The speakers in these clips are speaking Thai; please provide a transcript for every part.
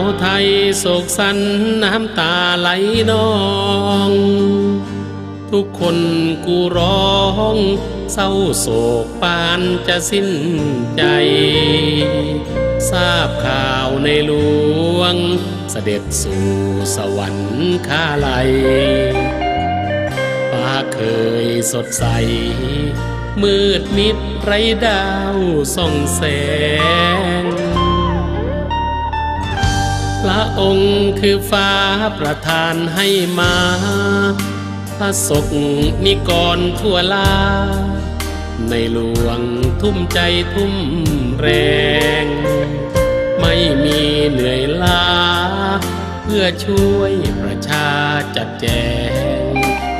วไทยโศกสันน้ำตาไหลนอง ทุกคนกูร้องเศร้าโศกปานจะสิ้นใจ ทราบข่าวในหลวง เสด็จสู่สวรรค์คาไลยฟ้าเคยสดใส มืดมิดไรดาวส่องแสง ระองค์คือฟ้าประทานให้มาพระศกนิกรทั่วลา ในหลวงทุ่มใจทุ่มแรง ไม่มีเหนื่อยล้า เพื่อช่วยประชาจัดแจง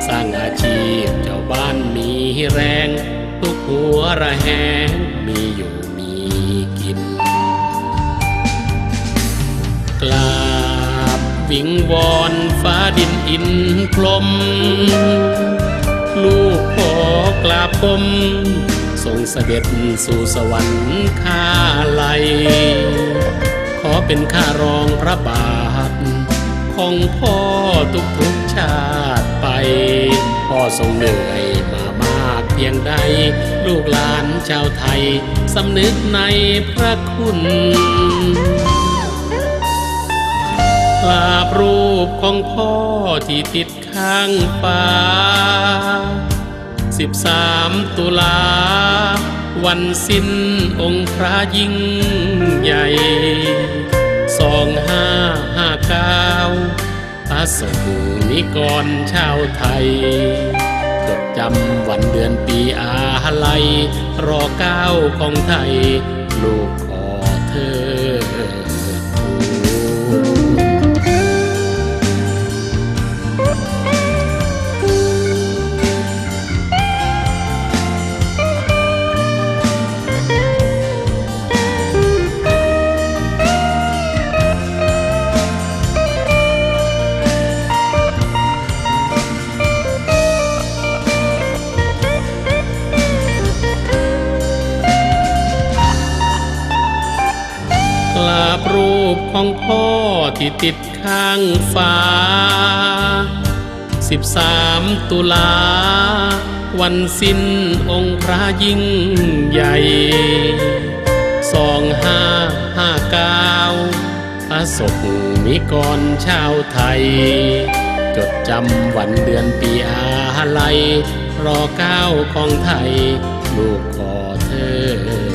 สร้างอาชีพเจ้าบ้านมีแรง ทุกหัวระแหงมีอยู่มีกิน กราบวิงวอนฟ้าดินอินพรหมลูกขอกราบกรมทรงเสด็จสู่สวรรค์ข้าไลขอเป็นข้ารองพระบาท ของพ่อทุกทุกชาติไป พ่อทรงเหนื่อยมามากเพียงใด ลูกหลานชาวไทย สำนึกในพระคุณ กราบรูปของพ่อที่ติดข้างฟ้า13ตุลา วันสิ้นองค์พระยิ่งใหญ่สองห้าห้าเก้าพระสงฆ์นิกรชาวไทย จดจำวันเดือนปีอาลัย รอเก้าของไทย ลูกขอเธอาบรูปของพ่อที่ติดข้างฟ้า 13 ตุลา วันสิ้นองค์พระยิ่งใหญ่สองห้าห้าเก้าพระศกนิกรชาวไทย จดจำวันเดือนปีอาลัยรอเก้าของไทย ลูกขอเธอ